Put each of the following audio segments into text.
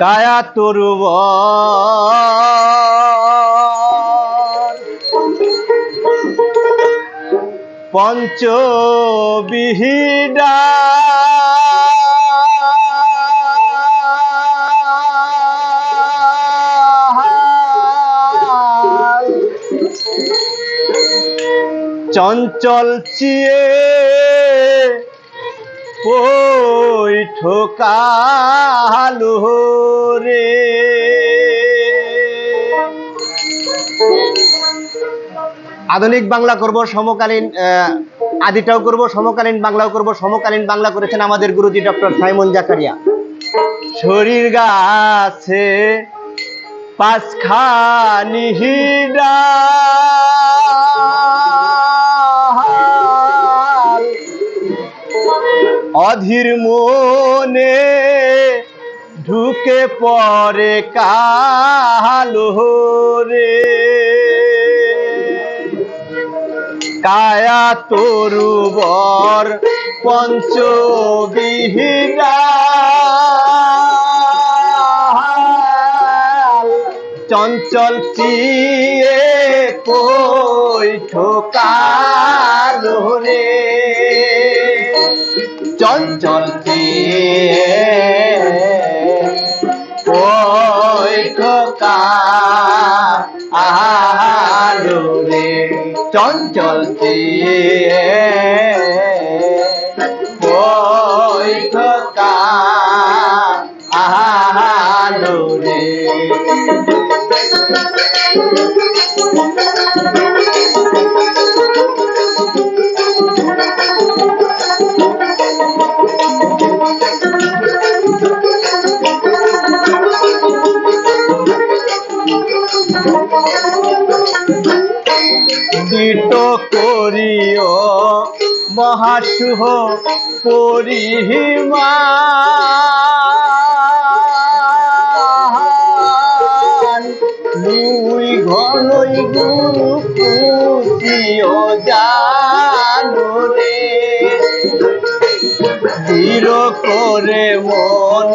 কায়া তরুব। পঞ্চবিহিডা। চঞ্চল চিয়ে ওই ঠোকালো রে। আধুনিক বাংলা করব, সমকালীন আদিটাও করব, সমকালীন বাংলাও করব, সমকালীন বাংলা করেছেন আমাদের গুরুজি ডক্টর সাইমন জাকারিয়া। শরীর গাছে পাঁচখানি হিডাল অধীর মনে ঢুকে পরে কালো রে। কায়া তরুবর পঞ্চবিহিরা চঞ্চল চিয়ে কই ঠোকালো রে। চঞ্চল চিয়ে কই ঠোকা আলো রে চঞ্চল চিয়ে ঠোকা আলো রে দিত করিও, মহাশুভ পরিহিমা। দুই ঘনই গুরু পুতিও জানো রে। ধীর করে মন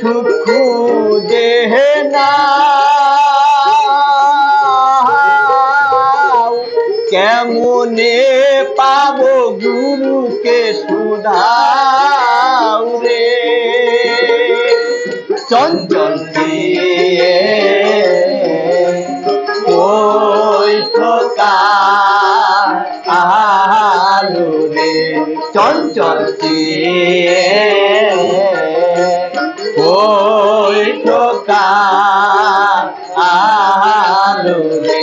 সুখ দেহে না। কেমনে পাবো গুরুকে সুধাও রে। চঞ্চল দিয়ে ওই ঠোকা আলো রে। চঞ্চল দিয়ে ওই ঠোকা আলো রে।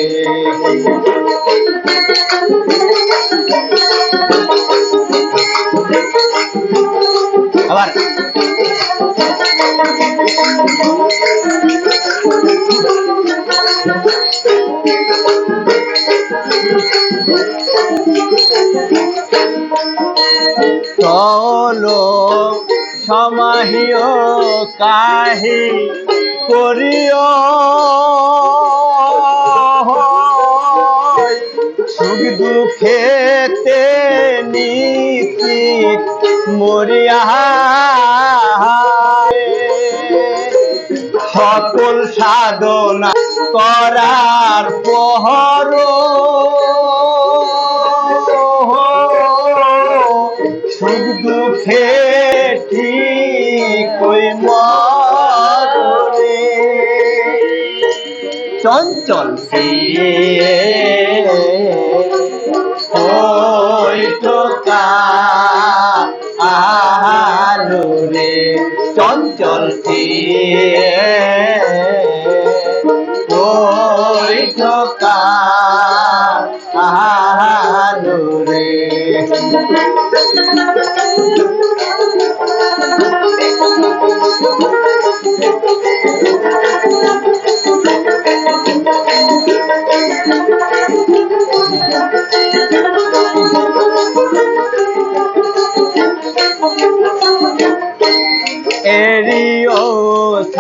কাহি করিও। সুখ দুঃখেতে নিশ্চিত মরিয়া সকল সাধনা করার পহর সুখ দুঃখে আলো রে চঞ্চল ওই টোকা আলো Thank এরিও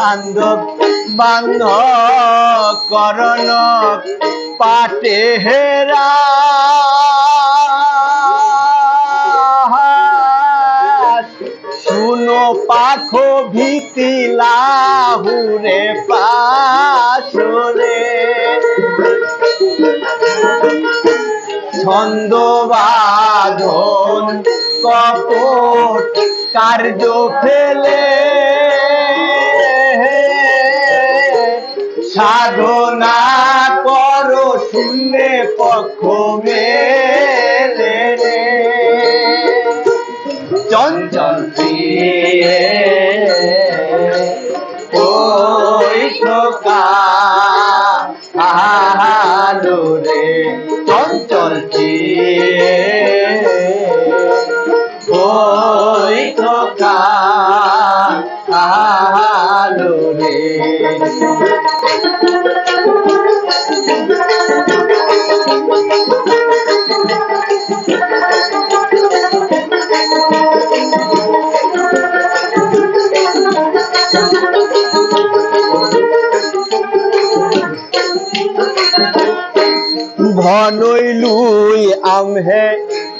সান্দব বান্ধ করণ পাটে হেরা। শুনো পাঠ দেখো ভীতি লাহুরে পাশরে ছন্দ কপট কার্য ফেলে। সাধনা করো শূন্যে পক্ষ মেলে। চঞ্চল প্রিয়ে, ওই ঠোকা আলো রে চঞ্চল প্রিয়ে, ওই ঠোকা আলো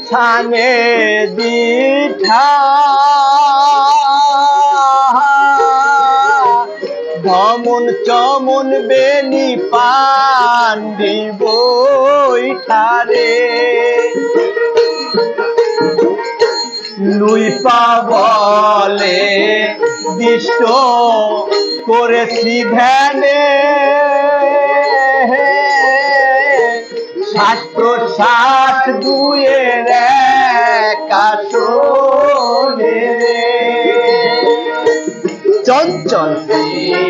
ছানে দিঠা চমন বেনি পান দিবই ঠারে লুই পাবলে দিষ্ট করেছি ধ্যানে। চঞ্চল দিয়ে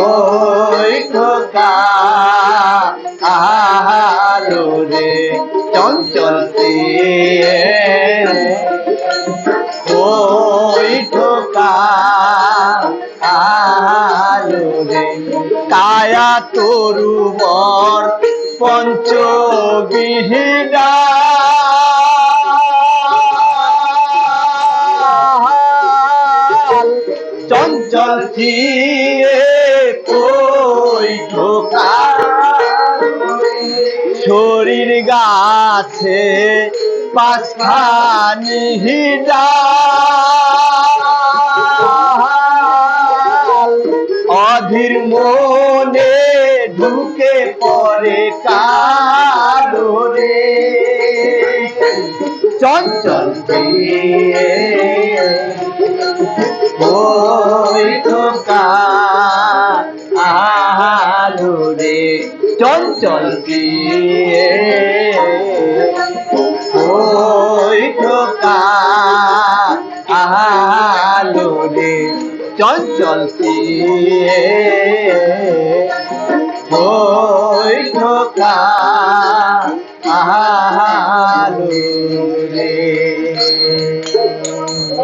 ওই খোকা আলো রে। চঞ্চল ওই ঠোকা আলো রে। কায়া তরু বর পঞ্চবিহীনা। চঞ্চল থিয়ে কই ঠোকা শরীর গাছে পাঁচখানি দিয়ে ওই ঠোকা আলো রে চঞ্চল দিয়ে। ওই ঠোকা আলো রে চঞ্চল দিয়ে। ওই আলো